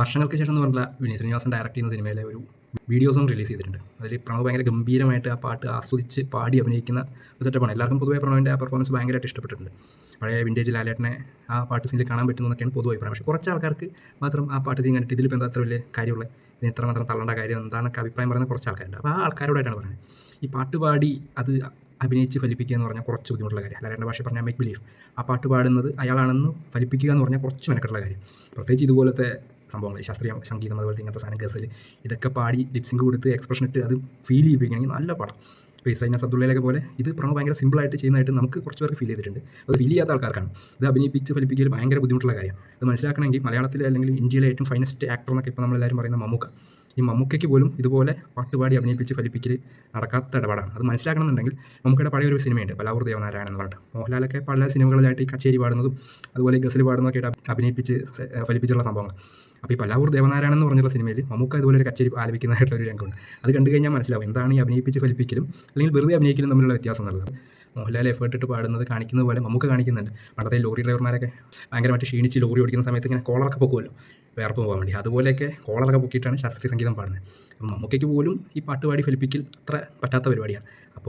വർഷങ്ങൾക്ക് ശേഷം എന്ന് പറഞ്ഞാൽ വിനീത് ശ്രീനിവാസൻ ഡയറക്റ്റ് ചെയ്യുന്ന സിനിമയിലെ ഒരു വീഡിയോസും റിലീസ് ചെയ്തിട്ടുണ്ട്. അതിൽ പ്രണവ് ഭയങ്കര ഗംഭീരമായിട്ട് ആ പാട്ട് ആസ്വദിച്ച് പാടി അഭിനയിക്കുന്ന ഒരു സെറ്റപ്പാണ് എല്ലാവർക്കും പൊതുവേ പ്രണവിന്റെ ആ പെർഫോമൻസ് ഭയങ്കരമായിട്ട് ഇഷ്ടപ്പെട്ടിട്ടുണ്ട്. പഴയ വിന്റേജ് ലാലേട്ടനെ ആ പാട്ട് സീനിൽ കാണാൻ പറ്റുന്നു എന്നൊക്കെയാണ് പൊതുവെ അഭിപ്രായം. പക്ഷേ കുറച്ച് ആൾക്കാർക്ക് മാത്രം ആ പാട്ട് സീൻ കണ്ടിട്ട് ഇതിലിപ്പോൾ എന്താ അത്ര വലിയ കാര്യമുള്ള? ഇതിന് ഇത്ര മാത്രം തള്ളേണ്ട കാര്യം എന്താണെന്നൊക്കെ അഭിപ്രായം പറയുന്ന കുറച്ച് ആൾക്കാരുണ്ട്. അപ്പോൾ ആ ആൾക്കാരോടായിട്ടാണ് പറയുന്നത്. ഈ പാട്ട് പാടി അത് അഭിനയിച്ച് ഫലിപ്പിക്കുക എന്ന് പറഞ്ഞാൽ കുറച്ച് ബുദ്ധിമുട്ടുള്ള കാര്യം. അല്ലാണ്ട് ഭാഷ പറഞ്ഞാൽ മേക്ക് ബിലീഫ് ആ പാട്ട് പാടുന്നത് അയാളാണെന്ന് ഫലിപ്പിക്കുക എന്ന് പറഞ്ഞാൽ കുറച്ച് മെനക്കെട്ടുള്ള കാര്യം. പ്രത്യേകിച്ച് ഇതുപോലത്തെ സംഭവങ്ങൾ ശാസ്ത്രീയ സംഗീതം അതുപോലത്തെ ഇങ്ങനത്തെ സാധനം ഗസൽ ഇതൊക്കെ പാടി ലിപ്സിങ് കൊടുത്ത് എക്സ്പ്രഷൻ ഇട്ട് അത് ഫീൽ ചെയ്യിപ്പിക്കണമെങ്കിൽ നല്ല പടം. ഇപ്പോൾ ഇസൈന സബ്ദുള്ളയിലൊക്കെ പോലെ ഇത് പ്രണവ് ഭയങ്കര സിമ്പിളായിട്ട് ചെയ്യുന്നതായിട്ട് നമുക്ക് കുറച്ച് പേർക്ക് ഫീൽ ചെയ്തിട്ടുണ്ട്. അത് ഫീൽ ചെയ്യാത്ത ആൾക്കാർക്കാണ്. ഇത് അഭിനയിപ്പിച്ച് ഫലിപ്പിക്കൽ ഭയങ്കര ബുദ്ധിമുട്ടുള്ള കാര്യമാണ്. അത് മനസ്സിലാക്കണമെങ്കിൽ മലയാളത്തിലെ അല്ലെങ്കിൽ ഇന്ത്യയിലെ ഏറ്റവും ഫൈനസ്റ്റ് ആക്ടർ എന്നൊക്കെ ഇപ്പോൾ നമ്മളെല്ലാവരും പറയുന്ന മമ്മൂക്ക. ഈ മമ്മൂക്കയ്ക്ക് പോലും ഇതുപോലെ പാട്ടുപാടി അഭിനയിപ്പിച്ച് ഫലിപ്പിക്കൽ നടക്കാത്ത ഇടപാടാണ്. അത് മനസ്സിലാക്കണമെന്നുണ്ടെങ്കിൽ മമ്മൂക്കയുടെ പഴയ ഒരു സിനിമയുണ്ട് പലാവൂർ ദേവനാരായണൻ എന്ന് പറഞ്ഞിട്ട്. മോഹൻലാലൊക്കെ പല സിനിമകളിലായിട്ട് ഈ കച്ചേരി പാടുന്നതും അതുപോലെ ഗസൽ പാടുന്നതൊക്കെ അഭിനയിപ്പിച്ച് ഫലിപ്പിച്ചുള്ള സംഭവങ്ങൾ. അപ്പോൾ ഈ പല്ലാവൂർ ദേവനാരായണൻ എന്ന് പറഞ്ഞുള്ള സിനിമയിൽ മമ്മൂക്ക ഇതുപോലെ ഒരു കച്ചേരി ആലപിക്കുന്നതായിട്ടുള്ള ഒരു രംഗമുണ്ട്. അത് കണ്ടു കഴിഞ്ഞാൽ മനസ്സിലാവും എന്താണ് ഈ അഭിനയിപ്പിച്ച് ഫലിപ്പിക്കലും അല്ലെങ്കിൽ വെറുതെ അഭിനയിക്കലും തമ്മിലുള്ള വ്യത്യാസം എന്നുള്ളത്. മോഹൻലാൽ എഫേർട്ട് ഇട്ട് പാടുന്നത് കാണിക്കുന്നത് പോലെ നമുക്ക് കാണിക്കുന്നുണ്ട്. പണ്ടത്തെ ലോറി ഡ്രൈവർമാരൊക്കെ ഭയങ്കരമായിട്ട് ക്ഷീണിച്ച് ലോറി ഓടിക്കുന്ന സമയത്ത് ഇങ്ങനെ കോളറൊക്കെ പൊക്കുമല്ലോ വേർപ്പ് പോകാൻ വേണ്ടി. അതുപോലെയൊക്കെ കോളറൊക്കെ പൊക്കിയിട്ടാണ് ശാസ്ത്രീയ സംഗീതം പാടുന്നത്. അപ്പം മമ്മൂക്കയ്ക്ക് പോലും ഈ പാട്ട് പാടി ഫലിപ്പിക്കൽ അത്ര പറ്റാത്ത പരിപാടിയാണ്. അപ്പോൾ